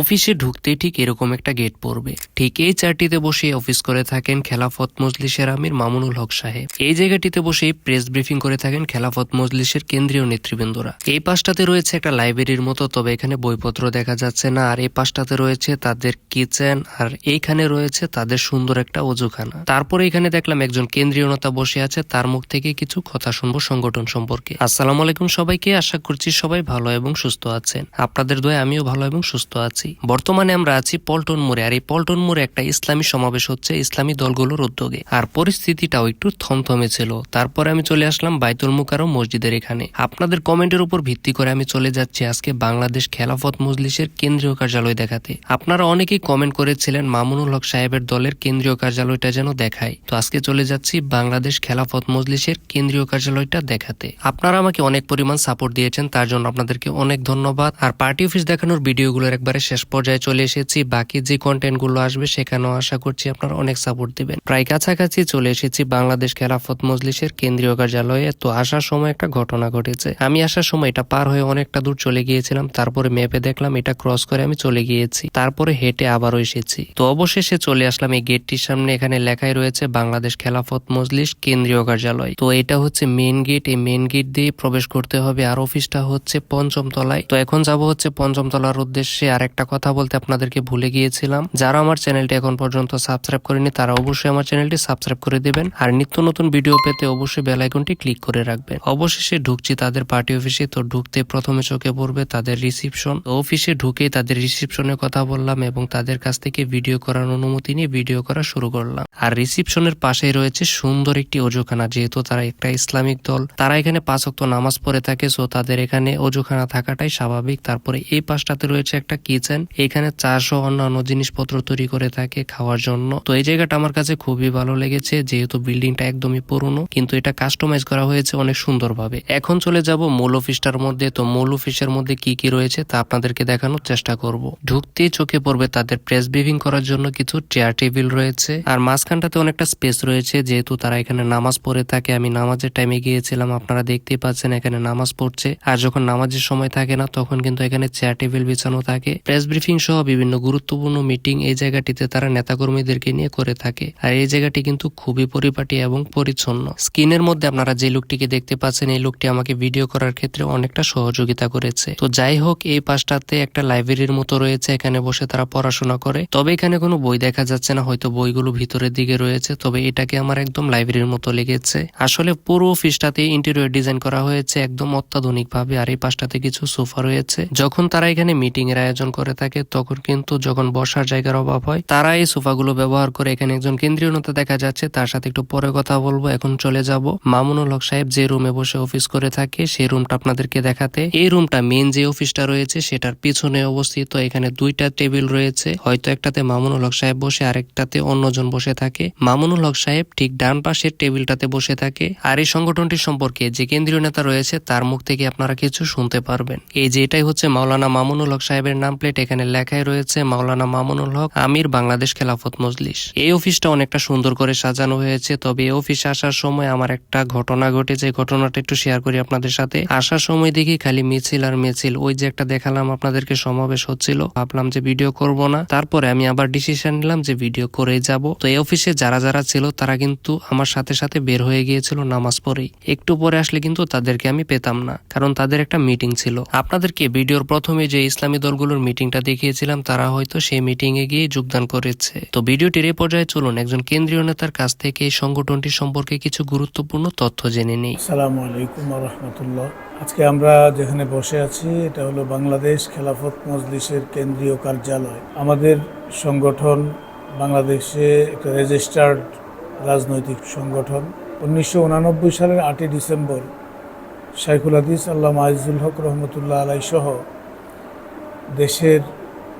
অফিসে ঢুকতেই ঠিক এরকম একটা গেট পড়বে। ঠিক এই চারটিতে বসে অফিস করে থাকেন খেলাফত মজলিসের আমির মামুনুল হক সাহেব। এই জায়গাটিতে বসে প্রেস ব্রিফিং করে থাকেন খেলাফত মজলিসের কেন্দ্রীয় নেতৃবৃন্দরা। এই পাশটাতে রয়েছে একটা লাইব্রেরির মতো, তবে এখানে বইপত্র দেখা যাচ্ছে না। আর এই পাশটাতে রয়েছে তাদের কিচেন আর এইখানে রয়েছে তাদের সুন্দর একটা অজুখানা। তারপরে এখানে দেখলাম একজন কেন্দ্রীয় নেতা বসে আছে, তার মুখ থেকে কিছু কথা শুনব সংগঠন সম্পর্কে। আসসালামু আলাইকুম সবাইকে, আশা করছি সবাই ভালো এবং সুস্থ আছেন। আপনাদের দয়ে আমিও ভালো এবং সুস্থ আছি। বর্তমানে আমরা আছি পল্টন মোড়ে, আর এই পল্টন মোড়ে একটা ইসলামী সমাবেশ হচ্ছে ইসলামী দলগুলোর উদ্যোগে। আর পরিস্থিতিটাও একটু থমথমে ছিল। তারপরে আমি চলে আসলাম বাইতুল মুকারম মসজিদের এখানে। আপনাদের কমেন্টের উপর ভিত্তি করে আমি চলে যাচ্ছি আজকে বাংলাদেশ খেলাফত মজলিসের কেন্দ্রীয় কার্যালয় দেখাতে। আপনারা অনেকেই কমেন্ট করেছিলেন মামুনুল হক সাহেবের দলের কেন্দ্রীয় কার্যালয়টা যেন দেখায়। তো আজকে চলে যাচ্ছি বাংলাদেশ খেলাফত মজলিসের কেন্দ্রীয় কার্যালয়টা দেখাতে। আপনারা আমাকে অনেক পরিমাণ সাপোর্ট দিয়েছেন, তার জন্য আপনাদেরকে অনেক ধন্যবাদ। আর পার্টি অফিস দেখানোর ভিডিওগুলোর একবারে শেষ পর্যায়ে চলে এসেছি। বাকি যে কন্টেন্টগুলো আসবে সেখানেও আশা করছি আপনারা অনেক সাপোর্ট দিবেন। প্রায় কাছাকাছি চলে এসেছি বাংলাদেশ খেলাফত মজলিসের কেন্দ্রীয় কার্যালয়ে। তো আসার সময় একটা ঘটনা ঘটেছে। আমি আসার সময় এটা পার হয়ে অনেকটা দূর চলে গিয়েছিলাম। তারপরে ম্যাপে দেখলাম এটা ক্রস করে আমি চলে গিয়েছি। তারপরে হেঁটে আবারও এসেছি। তো অবশেষে চলে আসলাম এই গেটটির সামনে। এখানে লেখাই রয়েছে বাংলাদেশ খেলাফত মজলিস কেন্দ্রীয় কার্যালয়। তো এটা হচ্ছে মেন গেট এই মেন গেট দিয়ে প্রবেশ করতে হবে। আর অফিসটা হচ্ছে পঞ্চম তলায় তো এখন যাব হচ্ছে পঞ্চম তলার উদ্দেশ্যে। আর একটা কথা বলতে আপনাদেরকে ভুলে গিয়েছিলাম। যারা আমার চ্যানেলটি এখন পর্যন্ত সাবস্ক্রাইব করেনি, তারা অবশ্যই আমার চ্যানেলটি সাবস্ক্রাইব করে দেবেন। আর নিত্য নতুন ভিডিও পেতে অবশ্যই বেল আইকনটি ক্লিক করে রাখবেন। অবশেষে ঢুকছি তাদের পার্টি অফিসে, তো ঢুকতে প্রথমে চোখে পড়বে তাদের রিসিপশন। অফিসে ঢুকে তাদের রিসিপশনের কথা বললাম এবং তাদের কাছ থেকে ভিডিও করার অনুমতি নিয়ে ভিডিও করা শুরু করলাম। আর রিসিপশনের পাশেই রয়েছে সুন্দর একটি অজুখানা, যেহেতু তারা একটা ইসলামিক দল। তারা এখানে পাঁচ ওয়াক্ত নামাজ পড়ে থাকে, সো তাদের এখানে অজুখানা থাকাটাই স্বাভাবিক। তারপরে এই পাশটাতে রয়েছে একটা কিচেন এখানে চা সহ অন্যান্য জিনিসপত্র তৈরি করে থাকে খাওয়ার জন্য। তো এই জায়গাটা আমার কাছে খুবই ভালো লেগেছে, যেহেতু বিল্ডিংটা একদমই পুরনো, কিন্তু এটা কাস্টমাইজ করা হয়েছে অনেক সুন্দরভাবে। এখন চলে যাব মূল অফিসটার মধ্যে। তো মূল অফিসের মধ্যে কি কি রয়েছে তা আপনাদেরকে দেখানোর চেষ্টা করব। ঢুকতেই চোখে পড়বে তাদের প্রেস ব্রিফিং করার জন্য কিছু চেয়ার টেবিল রয়েছে। আর মাঝখানটাতে অনেকটা স্পেস রয়েছে, যেহেতু তারা এখানে নামাজ পড়ে থাকে। আমি নামাজের টাইমে গিয়েছিলাম, আপনারা দেখতেই পাচ্ছেন এখানে নামাজ পড়ছে। আর যখন নামাজের সময় থাকে না, তখন কিন্তু এখানে চেয়ার টেবিল বিছানো থাকে। প্রেস ব্রিফিং সহ বিভিন্ন গুরুত্বপূর্ণ মিটিং এই জায়গাটিতে তারা নেতাকর্মীদেরকে নিয়ে করে থাকে। আর এই জায়গাটি কিন্তু খুবই পরিপাটি এবং পরিচ্ছন্ন। স্ক্রিনের মধ্যে আপনারা যে লোকটিকে দেখতে পাচ্ছেন, এই লোকটি আমাকে ভিডিও করার ক্ষেত্রে অনেকটা সহযোগিতা করেছে। তো যাই হোক, এই পাশটাতে একটা লাইব্রেরির মতো রয়েছে, এখানে বসে তারা পড়াশোনা করে। তবে এখানে কোনো বই দেখা যাচ্ছে না, হয়তো বইগুলো ভিতরের দিকে রয়েছে, তবে এটাকে আমার একদম লাইব্রেরির মতো লেগেছে। আসলে পুরো অফিসটাতে ইন্টেরিয়র ডিজাইন করা হয়েছে একদম অত্যাধুনিক ভাবে আর এই পাশটাতে কিছু সোফা রয়েছে। যখন তারা এখানে মিটিং এর আয়োজন করে থাকে, তখন কিন্তু যখন বসার জায়গার অভাব হয় তারা এই সোফাগুলো ব্যবহার করে এখানে একজন কেন্দ্রীয় নেতা দেখা যাচ্ছে। তার সাথে একটু পরে কথা বলব, এখন চলে যাব। মামুনুল হক সাহেব যে রুমে বসে অফিস করে থাকে সেই রুমটা আপনাদেরকে দেখাতে। এই রুমটা মেন যে অফিসটা রয়েছে, সেটার পিছনে অবস্থিত। এখানে দুইটা টেবিল রয়েছে। হয়তো একটাতে মামুনুল হক সাহেব বসে, আরেকটাতে অন্যজন বসে থাকে। মামুনুল হক সাহেব ঠিক ডান পাশের টেবিলটাতে বসে থাকে। আর এই সংগঠনটি সম্পর্কে যে কেন্দ্রীয় নেতা রয়েছে, তার মুখ থেকে আপনারা কিছু শুনতে পারবেন। এই যে এটাই হচ্ছে মাওলানা মামুনুল হক সাহেবের নাম প্লেট। এখানে লেখাই রয়েছে মাওলানা মামুনুল হক আমির বাংলাদেশ খেলাফত মজলিস। এই অফিসটা অনেকটা সুন্দর করে সাজানো হয়েছে, তবে এই অফিসে আসার সময় আমার একটা ঘটনা ঘটেছে ঘটনাটা একটু শেয়ার করি আপনাদের সাথে। আসার সময় দেখি খালি মিছিল আর মিছিল, ওই যে একটা দেখালাম আপনাদেরকে সমাবেশ হচ্ছিল। ভাবলাম যে ভিডিও করব না, তারপরে আমি আবার ডিসিশন নিলাম যে ভিডিও করেই যাব। তো এই অফিসে যারা যারা ছিল, তারা কিন্তু আমার সাথে সাথে বের হয়ে গিয়েছিল নামাজ পড়েই। একটু পরে আসলে কিন্তু তাদেরকে আমি পেতাম না, কারণ তাদের একটা মিটিং ছিল। আপনাদেরকে ভিডিওর প্রথমে যে ইসলামী দলগুলোর মিটিংটা দেখিয়েছিলাম, তারা হয়তো সেই মিটিং এ গিয়ে যোগদান করেছে। তো ভিডিওটির এই পর্যায়ে চলুন, একজন কেন্দ্রীয় নেতার কাছ থেকে এই সংগঠনটি সম্পর্কে কিছু গুরুত্বপূর্ণ তথ্য জেনে নেই। আসসালামু আলাইকুম রহমতুল্লাহ আজকে আমরা যেখানে বসে আছি, এটা হলো বাংলাদেশ খেলাফত মজলিসের কেন্দ্রীয় কার্যালয়। আমাদের সংগঠন বাংলাদেশে একটা রেজিস্টার্ড রাজনৈতিক সংগঠন। উনিশশো সালের আটই ডিসেম্বর শাইখুল হাদিস আল্লাহ আজিজুল হক রহমতুল্লাহ আলাই সহ দেশের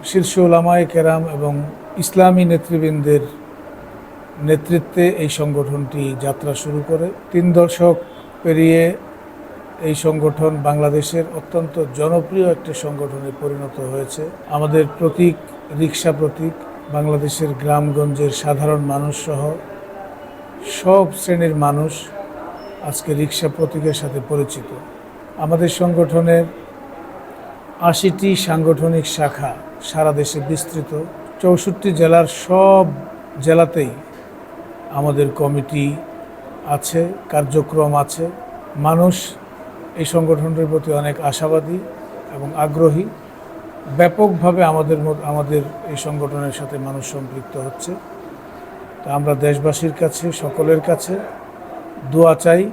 শীর্ষ ওলামায় কেরাম এবং ইসলামী নেতৃবৃন্দের নেতৃত্বে এই সংগঠনটি যাত্রা শুরু করে। তিন দশক পেরিয়ে এই সংগঠন বাংলাদেশের অত্যন্ত জনপ্রিয় একটি সংগঠনে পরিণত হয়েছে। আমাদের প্রতীক রিক্সা প্রতীক, বাংলাদেশের গ্রামগঞ্জের সাধারণ মানুষ সহ সব শ্রেণির মানুষ আজকে রিক্সা প্রতীকের সাথে পরিচিত। আমাদের সংগঠনের আশিটি সাংগঠনিক শাখা সারা দেশে বিস্তৃত। চৌষট্টি জেলার সব জেলাতেই আমাদের কমিটি আছে, কার্যক্রম আছে। মানুষ এই সংগঠনটির প্রতি অনেক আশাবাদী এবং আগ্রহী। ব্যাপকভাবে আমাদের আমাদের এই সংগঠনের সাথে মানুষ সম্পৃক্ত হচ্ছে। তা আমরা দেশবাসীর কাছে, সকলের কাছে দোয়া চাই।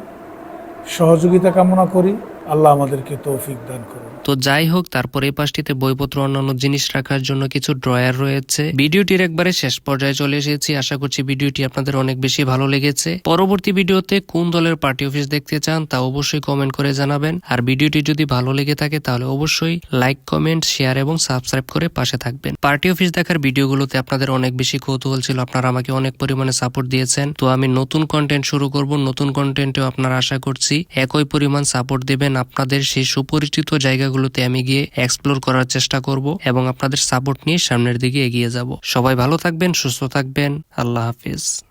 সহযোগিতা কামনা করি। আল্লাহ আমাদেরকে তৌফিক দান করুন। তো যাই হোক, তারপর এই পাশটিতে বইপত্র অন্যান্য জিনিস রাখার জন্য কিছু ড্রয়ার রয়েছে। ভিডিওটির একবারে শেষ পর্যায়ে চলে এসেছি। আশা করছি ভিডিওটি আপনাদের অনেক বেশি ভালো লেগেছে। পরবর্তী ভিডিওতে কোন দলের পার্টি অফিস দেখতে চান তা অবশ্যই কমেন্ট করে জানাবেন। আর ভিডিওটি যদি ভালো লেগে থাকে, তাহলে অবশ্যই লাইক, কমেন্ট, শেয়ার এবং সাবস্ক্রাইব করে পাশে থাকবেন। পার্টি অফিস দেখার ভিডিওগুলোতে আপনাদের অনেক বেশি কৌতূহল ছিল। আপনারা আমাকে অনেক পরিমাণে সাপোর্ট দিয়েছেন। তো আমি নতুন কন্টেন্ট শুরু করব। নতুন কন্টেন্টেও আপনারা আশা করছি একই পরিমাণ সাপোর্ট দেবেন। আপনাদের সেই সুপরিচিত জায়গাগুলোতে আমি গিয়ে এক্সপ্লোর করার চেষ্টা করব এবং আপনাদের সাপোর্ট নিয়ে সামনের দিকে এগিয়ে যাব। সবাই ভালো থাকবেন, সুস্থ থাকবেন। আল্লাহ হাফিজ।